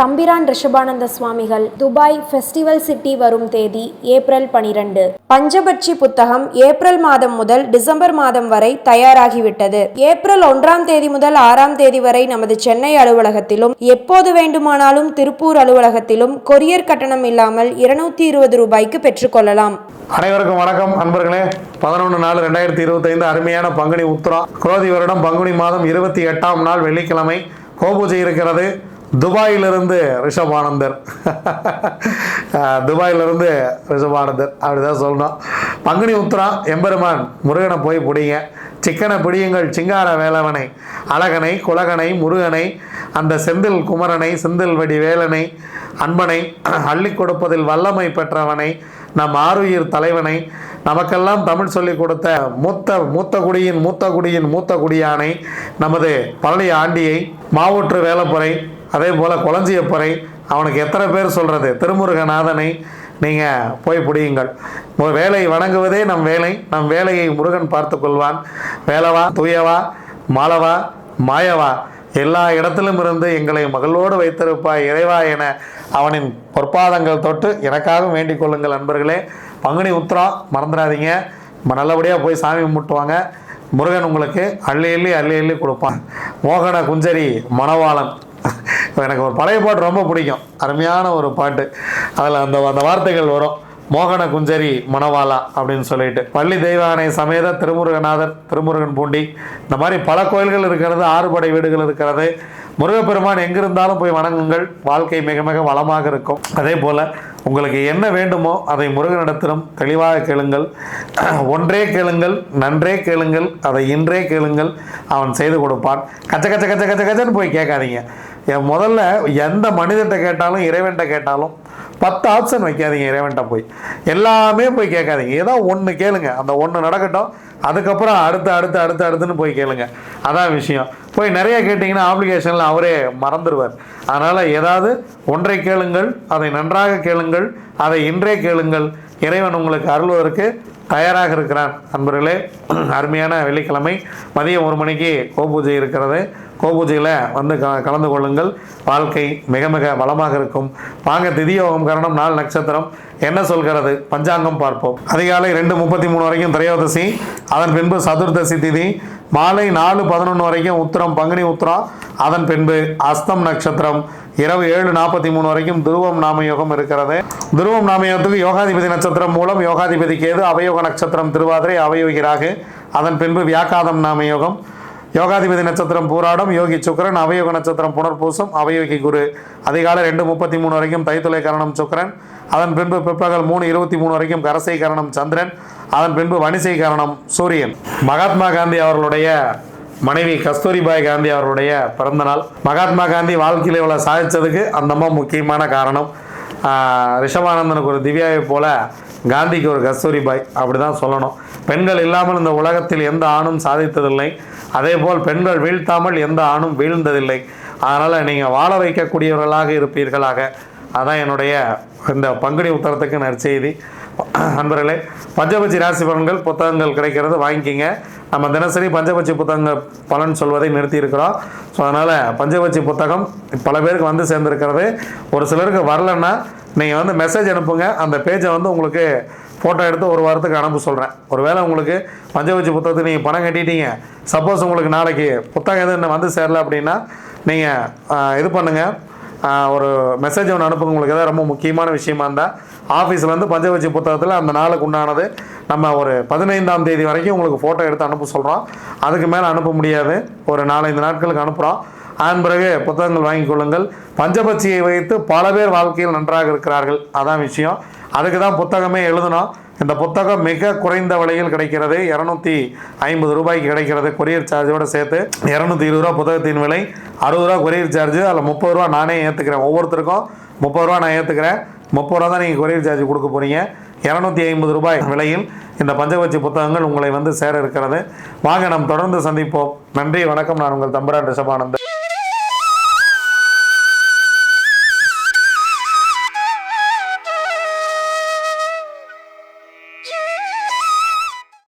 தம்பிரான் ரிஷபானந்த சுவாமிகள் Dubai festival city வரும் தேதி ஏப்ரல் பனிரெண்டு. பஞ்சபட்சி புத்தகம் ஏப்ரல் மாதம் முதல் டிசம்பர் மாதம் வரை தயாராகிவிட்டது. ஏப்ரல் ஒன்றாம் தேதி முதல் ஆறாம் தேதி வரை நமது சென்னை அலுவலகத்திலும் எப்போது வேண்டுமானாலும் திருப்பூர் அலுவலகத்திலும் கொரியர் கட்டணம் இல்லாமல் இருநூத்தி இருபது ரூபாய்க்கு பெற்றுக்கொள்ளலாம் அனைவருக்கும் வணக்கம். அன்பர்களே பதினொன்று நாலு ரெண்டாயிரத்தி இருபத்தைந்து அருமையான பங்குனி உத்திரம் குரோதி வருடம் பங்குனி மாதம் இருபத்தி எட்டாம் நாள் வெள்ளிக்கிழமை. கோபூஜை இருக்கிறது. துபாயிலிருந்து ரிஷபானந்தர் அஹ், துபாயிலிருந்து ரிஷபானந்தர் அப்படிதான் சொல்லணும். பங்குனி உத்திரம் எம்பெருமான் முருகனை போய் பிடிங்க. சிக்கனை பிடியுங்கள் சிங்கார வேலவனை அழகனை குலகனை முருகனை அந்த செந்தில் குமரனை செந்தில் வெடி வேலனை அன்பனை அள்ளி கொடுப்பதில் வல்லமை பெற்றவனை நம் ஆருயிர் தலைவனை நமக்கெல்லாம் தமிழ் சொல்லிக் கொடுத்த மூத்த மூத்த குடியின் மூத்த குடியின் மூத்த குடியானை நமது பழனி ஆண்டியை மாவூற்று வேலப்புரை அதே போல் குளஞ்சியப்பறை அவனுக்கு எத்தனை பேர் சொல்கிறது திருமுருகநாதனை நீங்கள் போய் பிடியுங்கள். உங்கள் வேலை வணங்குவதே நம் வேலை. நம் வேலையை முருகன் பார்த்து கொள்வான். வேலவா தூயவா மாலவா மாயவா எல்லா இடத்திலும் இருந்து எங்களை மகளோடு வைத்திருப்பாய் இறைவா என அவனின் பொற்பாதங்கள் தொட்டு எனக்காக வேண்டிக் கொள்ளுங்கள் நண்பர்களே. பங்குனி உத்திரம் மறந்துடாதீங்க. நல்லபடியாக போய் சாமி கும்பிட்டுவாங்க. முருகன் உங்களுக்கு அள்ளி அள்ளி அள்ளி அள்ளி கொடுப்பான். மோகன குஞ்சரி மணவாளன். எனக்கு ஒரு பழைய பாட்டு ரொம்ப பிடிக்கும். அருமையான ஒரு பாட்டு. அதில் அந்த அந்த வார்த்தைகள் வரும். மோகன குஞ்சரி மணவாளா அப்படின்னு சொல்லிட்டு. பள்ளி தெய்வானை சமேத திருமுருகநாதர் திருமுருகன் பூண்டி. இந்த மாதிரி பல கோயில்கள் இருக்கிறது ஆறுபடை வீடுகள் இருக்கிறது. முருகப்பெருமான் எங்கிருந்தாலும் போய் வணங்குங்கள். வாழ்க்கை மிக மிக வளமாக இருக்கும். அதே போல் உங்களுக்கு என்ன வேண்டுமோ அதை முருகனிடத்திலும் தெளிவாக கேளுங்கள். ஒன்றே கேளுங்கள் நன்றே கேளுங்கள் அதை இன்றே கேளுங்கள். அவன் செய்து கொடுப்பான். கச்ச கச்ச கச்ச கச்ச கச்சன்னு போய் கேட்காதீங்க. என் முதல்ல எந்த மனிதர்கிட்ட கேட்டாலும் இறைவன்கிட்ட கேட்டாலும் பத்து ஆப்ஷன் வைக்காதீங்க இறைவன்கிட்ட போய். எல்லாமே போய் கேட்காதீங்க. ஏதோ ஒன்று கேளுங்க. அந்த ஒன்று நடக்கட்டும். அதுக்கப்புறம் அடுத்து அடுத்து அடுத்து அடுத்துன்னு போய் கேளுங்க. அதான் விஷயம். போய் நிறைய கேட்டிங்கன்னா ஆப்ளிகேஷனில் அவரே மறந்துடுவார் அதனால் ஏதாவது ஒன்றை கேளுங்கள் அதை நன்றாக கேளுங்கள் அதை இன்றே கேளுங்கள். இறைவன் உங்களுக்கு அருள்வதற்கு தயாராக இருக்கிறான். அன்பர்களே அருமையான வெள்ளிக்கிழமை. மதியம் ஒரு மணிக்கு கோபூஜை இருக்கிறது. கோபூஜையில் வந்து க கலந்து கொள்ளுங்கள். வாழ்க்கை மிக மிக வளமாக இருக்கும். வாங்க திதியோகம் கரணம் நாலு நட்சத்திரம். என்ன சொல்கிறது? பஞ்சாங்கம் பார்ப்போம். அதிகாலை ரெண்டு முப்பத்தி மூணு வரைக்கும் திரையோதசி அதன் பின்பு சதுர்தசி திதி மாலை நாலு பதினொன்று வரைக்கும் உத்திரம் பங்குனி உத்திரம் அதன் பின்பு அஸ்தம் நட்சத்திரம். இரவு ஏழு நாற்பத்தி மூணு வரைக்கும் துருவம் நாமயோகம் இருக்கிறது. துருவம் நாமயோகத்துக்கு யோகாதிபதி நட்சத்திரம் மூலம் யோகாதிபதி கேது அவயோக நட்சத்திரம் திருவாதிரை அவயோகிராகு. அதன் பின்பு வியாக்காதம் நாமயோகம். யோகாதிபதி நட்சத்திரம் பூராடம் யோகி சுக்கரன் அவயோக நட்சத்திரம் புனர்பூசம் அவயோகி குரு. அதிகாலை ரெண்டு முப்பத்தி மூணு வரைக்கும் தைத்துளை கரணம் சுக்கரன். அதன் பின்பு பிற்பகல் மூணு இருபத்தி மூணு வரைக்கும் கரசை கரணம் சந்திரன். அதன் பின்பு வணிசை கரணம் சூரியன். மகாத்மா காந்தி அவர்களுடைய மனைவி கஸ்தூரிபாய் காந்தி அவர்களுடைய பிறந்தநாள். மகாத்மா காந்தி வாழ்க்கையில் இவ்வளோ சாதித்ததுக்கு அந்த அம்மா முக்கியமான காரணம். ரிஷபானந்தனுக்கு ஒரு திவ்யாவை போல காந்திக்கு ஒரு கஸ்தூரிபாய். அப்படி தான் சொல்லணும். பெண்கள் இல்லாமல் இந்த உலகத்தில் எந்த ஆணும் சாதித்ததில்லை. அதே போல் பெண்கள் வீழ்த்தாமல் எந்த ஆணும் வீழ்ந்ததில்லை. அதனால் நீங்கள் வாழ வைக்கக்கூடியவர்களாக இருப்பீர்களாக. அதான் என்னுடைய இந்த பங்குனி உத்தரத்துக்கு நற்செய்தி. அன்பர்களே பஞ்சபட்சி ராசி பலன்கள் புத்தகங்கள் கிடைக்கிறது வாங்கிக்கிங்க. நம்ம தினசரி பஞ்சபட்சி புத்தகங்கள் பலன் சொல்வதை நிறுத்தி இருக்கிறோம் ஸோ அதனால் பஞ்சபட்சி புத்தகம் பல பேருக்கு வந்து சேர்ந்துருக்கிறது. ஒரு சிலருக்கு வரலன்னா நீங்கள் வந்து மெசேஜ் அனுப்புங்க. அந்த பேஜை வந்து உங்களுக்கு ஃபோட்டோ எடுத்து ஒரு வாரத்துக்கு அனுப்ப சொல்கிறேன் ஒருவேளை உங்களுக்கு பஞ்சபட்சி புத்தகத்துக்கு நீங்கள் பணம் கட்டிட்டீங்க. சப்போஸ் உங்களுக்கு நாளைக்கு புத்தகம் எதுவும் இன்னும் வந்து சேரல அப்படின்னா நீங்கள் இது பண்ணுங்கள் ஒரு மெசேஜ் ஒன்று அனுப்புங்க. உங்களுக்கு எதாவது ரொம்ப முக்கியமான விஷயமா இருந்தால் ஆஃபீஸில் வந்து பஞ்சவச்சி புத்தகத்தில் அந்த நாளுக்கு உண்டானது நம்ம ஒரு பதினைந்தாம் தேதி வரைக்கும் உங்களுக்கு ஃபோட்டோ எடுத்து அனுப்ப சொல்கிறோம் அதுக்கு மேலே அனுப்ப முடியாது. ஒரு நாலஞ்சு நாட்களுக்கு அனுப்புகிறோம் அதன் பிறகு புத்தகங்கள் வாங்கி கொள்ளுங்கள். பஞ்சபட்சியை வைத்து பல பேர் வாழ்க்கையில் நன்றாக இருக்கிறார்கள். அதான் விஷயம். அதுக்கு தான் புத்தகமே எழுதணும். இந்த புத்தகம் மிக குறைந்த விலையில் கிடைக்கிறது. இரநூத்தி ஐம்பது ரூபாய்க்கு கிடைக்கிறது கொரியர் சார்ஜோட சேர்த்து. இரநூத்தி இருபது ரூபா புத்தகத்தின் விலை. அறுபது ரூபா கொரியர் சார்ஜ். அதில் முப்பது ரூபா நானே ஏற்றுக்கிறேன் ஒவ்வொருத்தருக்கும் முப்பது ரூபா நான் ஏற்றுக்கிறேன் முப்பது ரூபா தான் நீங்கள் கொரியர் சார்ஜ் கொடுக்க போகிறீங்க இரநூத்தி ஐம்பது ரூபாய் விலையில் இந்த பஞ்சவச்சி புத்தகங்கள் உங்களை வந்து சேர இருக்கிறது. வாங்க நாம் தொடர்ந்து சந்திப்போம். நன்றி வணக்கம். நான் உங்கள் தம்பரான் ரிஷபானந்தன்.